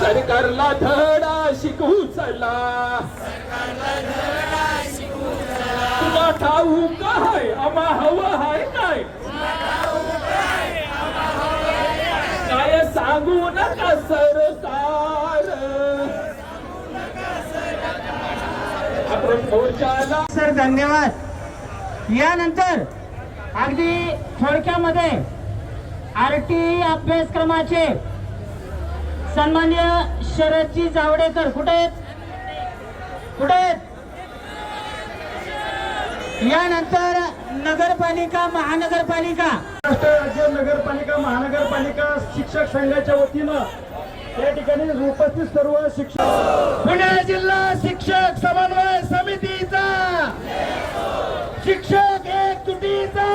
सरकारला धडा शिकवू चला. तुला ठाऊ काय आम्हा हवं हाय काय? काय सांगू नका सरकार. आपण मोर्चाला सर धन्यवाद. यानंतर अगदी थोडक्यामध्ये आर टी अभ्यासक्रमाचे सन्मान्य शरदजी जावडेकर कुठे आहेत? कुठे आहेत? यानंतर नगरपालिका महानगरपालिका. महाराष्ट्र राज्य नगरपालिका महानगरपालिका शिक्षक संघाच्या वतीनं या ठिकाणी उपस्थित सर्व शिक्षक पुणे जिल्हा शिक्षक समन्वय समितीचा शिक्षक एक तुटीचा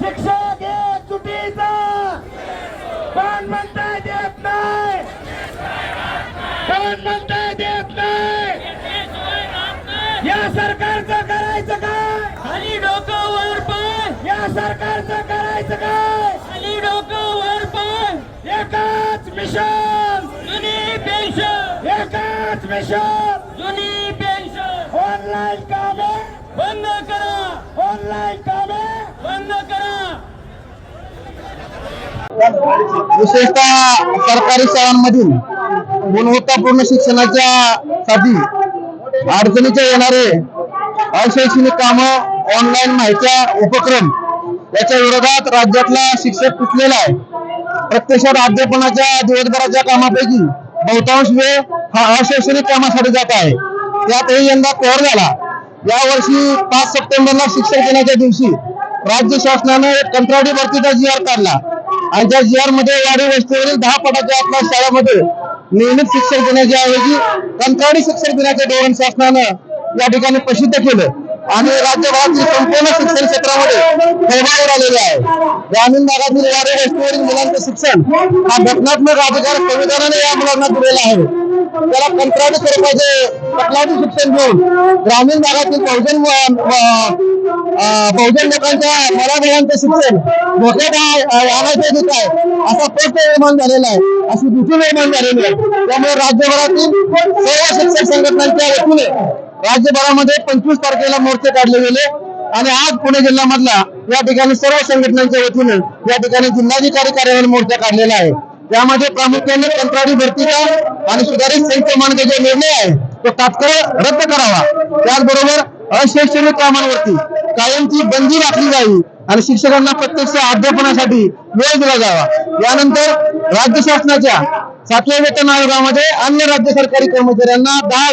शिक्षक एक तुटीचा कोण म्हणताय देत नाही कोण म्हणताय देत नाही या सरकारचं करायचं काय? खाली डोकं वर पाय या सरकारचं करायचं काय? खाली डोकं वर पाय एकाच मिशन. जुनी पेन्शन. एकाच मिशन. जुनी पेन्शन. ऑनलाईन कामे. बंद करा. ऑनलाईन कामे. बंद करा. विशेषतः सरकारी शाळांमधील गुणवत्तापूर्ण शिक्षणाच्या साठी अडचणीच्या येणारे अशैक्षणिक कामं ऑनलाईन माहित्या उपक्रम याच्या विरोधात राज्यातला शिक्षक तुटलेला आहे. प्रत्यक्षात अध्यापनाच्या दिवसभराच्या कामापैकी बहुतांश वेळ हा अशैक्षणिक कामासाठी जात आहे. त्यातही यंदा कोहर झाला. यावर्षी पाच सप्टेंबरला शिक्षक दिनाच्या दिवशी राज्य शासनानं एक कंत्राटी भरतीचा जी आर काढला. आणि त्या जी आरमध्ये वाढीव वस्तीवरील दहा पटाच्या आपल्या शाळेमध्ये नियमित शिक्षक देण्याच्या ऐवजी कंत्राटी शिक्षक देण्याचं धोरण शासनानं या ठिकाणी प्रसिद्ध केलं. आणि राज्यभरातील संपूर्ण शिक्षण क्षेत्रामध्ये फैलावर आलेले आहे. ग्रामीण भागातील वारे वस्तीवरील मुलांचं शिक्षण हा घटनात्मक अधिकार संविधानाने या मुलांना दिलेला आहे. त्याला कंत्राटी स्वरूपाचे कंत्राटी शिक्षण घेऊन ग्रामीण भागातील बहुजन बहुजन लोकांच्या मराठवाड्यांचं शिक्षण धोक्यात आणायचं आहे. असा प्रश्न निर्माण झालेला आहे. अशी भीती निर्माण झालेली आहे. त्यामुळे राज्यभरातील सर्व शिक्षक संघटनांच्या वतीने राज्यभरामध्ये पंचवीस तारखेला मोर्चे काढले गेले. आणि आज पुणे जिल्ह्यामधला या ठिकाणी सर्व संघटनांच्या वतीने या ठिकाणी जिल्हाधिकारी कार्यालय मोर्चा काढलेला आहे. त्यामध्ये प्रामुख्याने कंत्राटी भरतीचा आणि सुधारित संख्या जे निर्णय आहे तो तात्काळ रद्द करावा. त्याचबरोबर अशैक्षणिक कामांवरती कायमची बंदी राखली जावी. आणि शिक्षकांना प्रत्यक्ष अध्यापनासाठी वेळ दिला जावा. यानंतर राज्य शासनाच्या सातव्या वेतन आयोगामध्ये अन्य राज्य सरकारी कर्मचाऱ्यांना दहा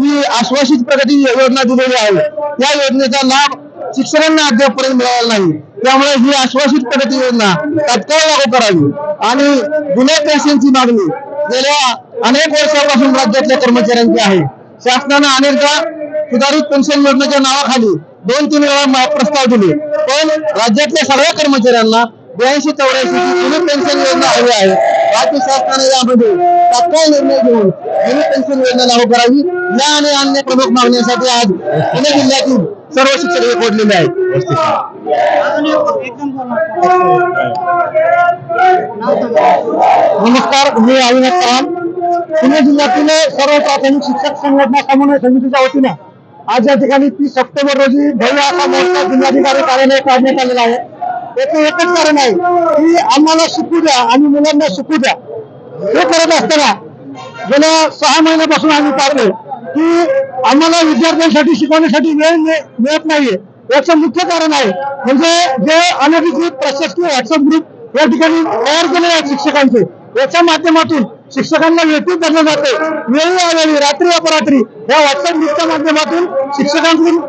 ही आश्वासित प्रगती योजना दिलेली आहे. या योजनेचा लाभ शिक्षकांना अद्यापपर्यंत मिळाला नाही. त्यामुळे ही आश्वासित प्रगती योजना तत्काळ लागू करावी. आणि जुन्या पेन्शनची मागणी गेल्या अनेक वर्षापासून राज्यातल्या कर्मचाऱ्यांची आहे. शासनानं अनेकदा सुधारित पेन्शन योजनेच्या नावाखाली दोन तीन वेळा प्रस्ताव दिले. पण राज्यातल्या सगळ्या कर्मचाऱ्यांना जुनी पेन्शन योजना हवी आहे. राज्य शासनाने यामध्ये निर्णय घेऊन जुनी पेन्शन योजना लागू करावी. या अन्य प्रमुख मागण्यांसाठी आज पुणे जिल्ह्यातील सर्व शिक्षक एकवटलेले नमस्कार, मी अविनाश पुणे जिल्ह्यातील सर्व प्राथमिक शिक्षक संघटना समन्वय समितीच्या वतीने आज या ठिकाणी तीस सप्टेंबर रोजी भव्य असा मोर्चा जिल्हाधिकारी कार्यालय काढण्यात आलेला आहे. याचं एकच कारण आहे की आम्हाला शिकू द्या आणि मुलांना शिकू द्या. हे करत असताना गेल्या सहा महिन्यापासून आम्ही पाहतोय की आम्हाला विद्यार्थ्यांसाठी शिकवण्यासाठी वेळ मिळत नाहीये. याचं मुख्य कारण आहे म्हणजे जे अनधिकृत प्रशासकीय व्हॉट्सअप ग्रुप या ठिकाणी तयार केले आहेत शिक्षकांचे याच्या माध्यमातून शिक्षकांना व्यतीत धरलं जाते. वेळी अवेळी रात्री अपरात्री. या व्हॉट्सअप ग्रुपच्या माध्यमातून शिक्षकांकडून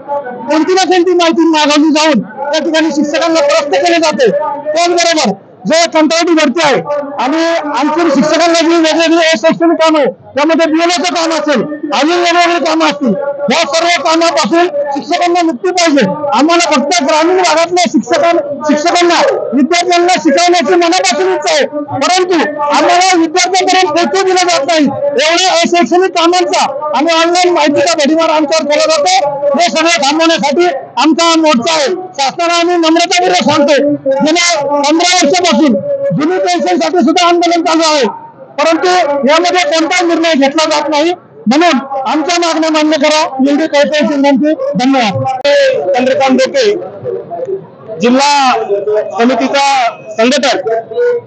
कोणती ना कोणती माहिती मागवली जाऊन त्या ठिकाणी शिक्षकांना प्रश्न केले जाते. त्याचबरोबर जो कंत्राटी भरती आहे आणि आणखी शिक्षकांना जी वेगवेगळे शैक्षणिक काम आहे त्यामध्ये बिएलओचं काम असेल अजून वेगवेगळे कामं असतील या सर्व कामापासून शिक्षकांना मुक्ती पाहिजे. आम्हाला फक्त ग्रामीण भागातल्या शिक्षकां शिक्षकांना विद्यार्थ्यांना शिकवण्याची मनापासून इच्छा आहे. परंतु आम्हाला विद्यार्थ्यांपर्यंत पोहोचू दिलं जात नाही. एवढ्या अशैक्षणिक कामांचा आणि ऑनलाईन माहितीचा भडीमार आमच्यावर केला जातो. हे सगळं थांबवण्यासाठी आमचा हा मोर्चा आहे. शासनाला आम्ही नम्रतापूर्वक सांगतो गेल्या पंधरा वर्षापासून जुनी पेन्शनसाठी सुद्धा आंदोलन चालू आहे. परंतु यामध्ये कोणता निर्णय घेतला जात नाही. म्हणून आमच्या मागण्या मान्य करा. एवढी काही विनंती. धन्यवाद. चंद्रकांत डोके. जिल्हा समितीचा संघटक.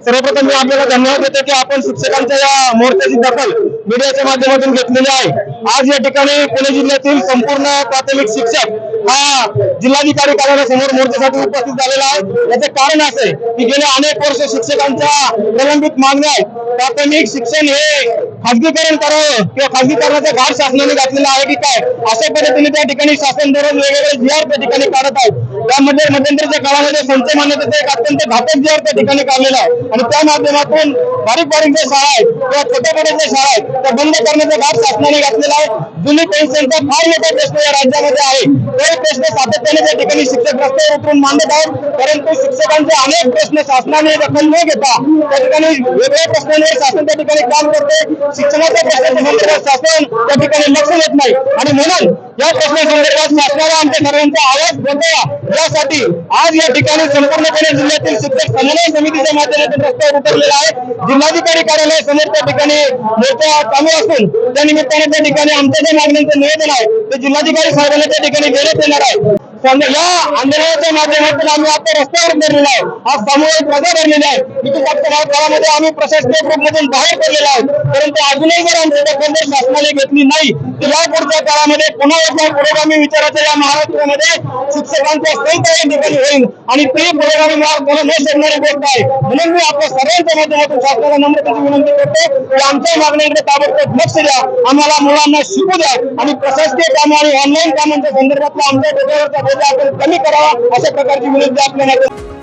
सर्वप्रथम मी आपल्याला धन्यवाद देतो की आपण शिक्षकांच्या या मोर्चाची दखल मीडियाच्या माध्यमातून घेतलेली आहे. आज या ठिकाणी पुणे जिल्ह्यातील संपूर्ण प्राथमिक शिक्षक हा जिल्हाधिकारी कार्यालयासमोर मोर्चासाठी उपस्थित झालेला आहे. याचं कारण असं आहे की गेल्या अनेक वर्ष शिक्षकांच्या प्रलंबित मागण्या आहेत. प्राथमिक शिक्षण हे खाजगीकरण करावं किंवा खाजगीकरणाचा घाट शासनाने घातलेला आहे की काय? अशा पद्धतीने त्या ठिकाणी शासन धोरण वेगवेगळे जी आर त्या ठिकाणी काढत आहेत. त्यामध्ये मध्यंतरच्या काळामध्ये संच मान्यतेचा एक अत्यंत घातक जी त्या ठिकाणी काढलेला आहे. आणि त्या माध्यमातून बारीक बारीक ज्या शाळा आहेत किंवा छोट्या छोट्या ज्या शाळा आहेत त्या बंद करण्याचा घाट शासनाने घातलेला आहे. जुनी पेन्शनचा फार मोठा प्रश्न या राज्यामध्ये आहे. तो प्रश्न सातत्याने त्या ठिकाणी शिक्षक रस्त्यावर उतरून मांडत आहेत. परंतु शिक्षकांचे अनेक प्रश्न शासनाने दखल न घेता त्या ठिकाणी वेगळ्या प्रश्नांवर शासन त्या ठिकाणी काम करते शिक्षणाच्या प्रश्नाच्या शासन त्या ठिकाणी लक्ष देत नाही. आणि म्हणून या प्रश्नासंदर्भात शासनाला आमच्या सर्वांचा आवाज पोहोचवा यासाठी आज या ठिकाणी संपूर्णपणे जिल्ह्यातील शिक्षक समन्वय समितीच्या माध्यमातून रस्त्यावर उतरलेला आहे जिल्हाधिकारी कार्यालय समोर त्या ठिकाणी मोठा चालू असून त्या निमित्ताने त्या ठिकाणी आमच्या ज्या मागण्यांचं निवेदन आहे ते जिल्हाधिकारी साहेबांना त्या ठिकाणी देण्यात येणार आहे. या आंदोलनाच्या माध्यमातून आम्ही आता रस्त्यावर उतरलेलो आहे. आज सामूहिक रजा भरलेली आहे. इथे फक्त काळामध्ये आम्ही प्रशासकीय ग्रुपमधून बाहेर पडलेलो आहोत परंतु अजूनही जर आमची दखल शासनाने घेतली नाही तर या पुढच्या काळामध्ये पुन्हा एकदा पुरोगामी विचाराच्या या महाराष्ट्रामध्ये शिक्षकांचा संत या ठिकाणी होईल आणि ते पुरोगामी मला न सोडणारी गोष्ट आहे. म्हणून मी आपल्या सर्वांच्या माध्यमातून शासनाला नम्रतेची विनंती करतो की आमच्या मागण्यांकडे ताबडतोब लक्ष द्या. आम्हाला मुलांना शिकू द्या. आणि प्रशासकीय कामं आणि ऑनलाईन कामांच्या संदर्भातला आमच्या डोक्यावरचा आपण कमी करावा अशा प्रकारची विनंती आपल्याला